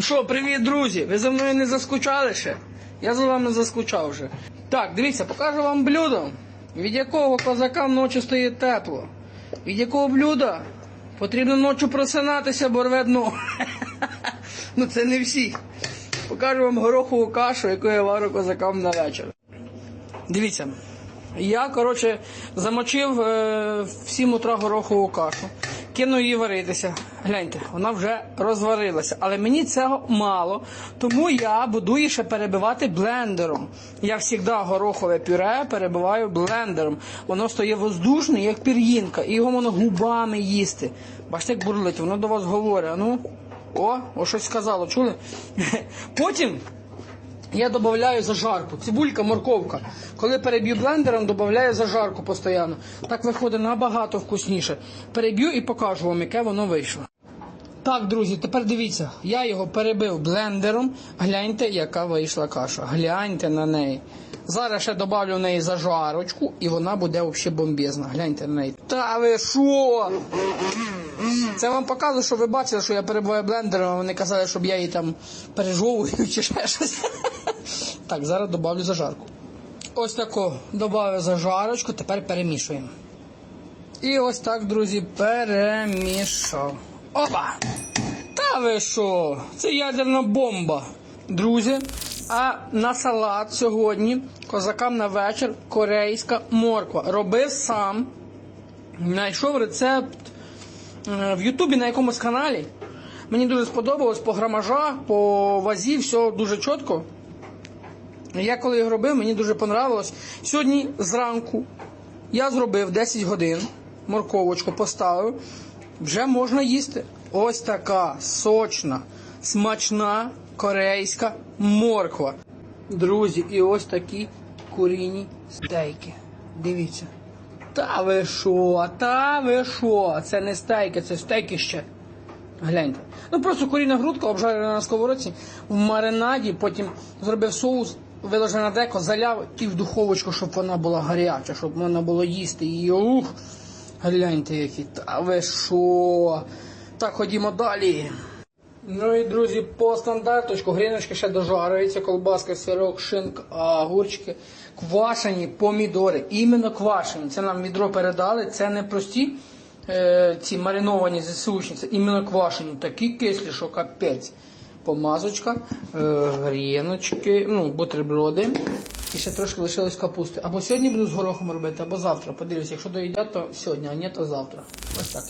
Що, привіт, друзі! Ви за мною не заскучали ще? Я за вами заскучав вже. Так, дивіться, покажу вам блюдо, від якого козакам ночі стає тепло. Від якого блюда потрібно ночі просинатися, бо рве дно. Ну це не всі. Покажу вам горохову кашу, яку я варю козакам на вечір. Дивіться, я, коротше, замочив е, в 7 утра горохову кашу, кинув її варитися. Гляньте, вона вже розварилася. Але мені цього мало, тому я буду її ще перебивати блендером. Я завжди горохове пюре перебиваю блендером. Воно стає воздушне, як пір'їнка, і його можна губами їсти. Бачите, як бурлить, воно до вас говорить. Ну, о, о, щось сказало, чули? Потім. Я додаю зажарку. Цибулька, морковка. Коли переб'ю блендером, додаю зажарку постійно. Так виходить набагато вкусніше. Переб'ю і покажу вам, яке воно вийшло. Так, друзі, тепер дивіться, я його перебив блендером. Гляньте, яка вийшла каша. Гляньте на неї. Зараз ще додавлю в неї зажарочку, і вона буде взагалі бомбезна. Гляньте на неї. Та ви що? Це вам показує, що ви бачили, що я перебуваю блендером, а вони казали, щоб я її там пережовую чи ще щось. Так, зараз додавлю зажарку. Ось таку додав зажарочку, тепер перемішуємо. І ось так, друзі, перемішав. Опа! Та ви що? Це ядерна бомба. Друзі, а на салат сьогодні козакам на вечір корейська морква. Робив сам. Знайшов рецепт в Ютубі на якомусь каналі. Мені дуже сподобалось по грамажах, по вазі, все дуже чітко. Я коли його робив, мені дуже понравилось. Сьогодні зранку я зробив 10 годин, морковочку поставив, вже можна їсти. Ось така сочна, смачна корейська морква. Друзі, і ось такі куріні стейки. Дивіться. Та ви що, та ви що? Це не стейки, це стейки ще. Гляньте. Ну просто куріна грудка обжарена на сковородці в маринаді, потім зробив соус, виложив на деко, заляв і в духовочку, щоб вона була гаряча, щоб можна було їсти її. Ух! Гляньте, які. Та ви що? Так, ходімо далі. Ну і друзі, по стандарточку гріночки ще дожарюються, колбаска, сирок, шинка, огурчики, квашені помідори, іменно квашені. Це нам відро передали, це не прості е, ці мариновані це іменно квашені, такі кислі, що капець. Помазочка, е, гріночки, ну, бутерброди. І ще трошки лишилось капусти. Або сьогодні буду з горохом робити, або завтра. Подивлюсь, якщо доїдять, то сьогодні, а ні, то завтра. Ось так.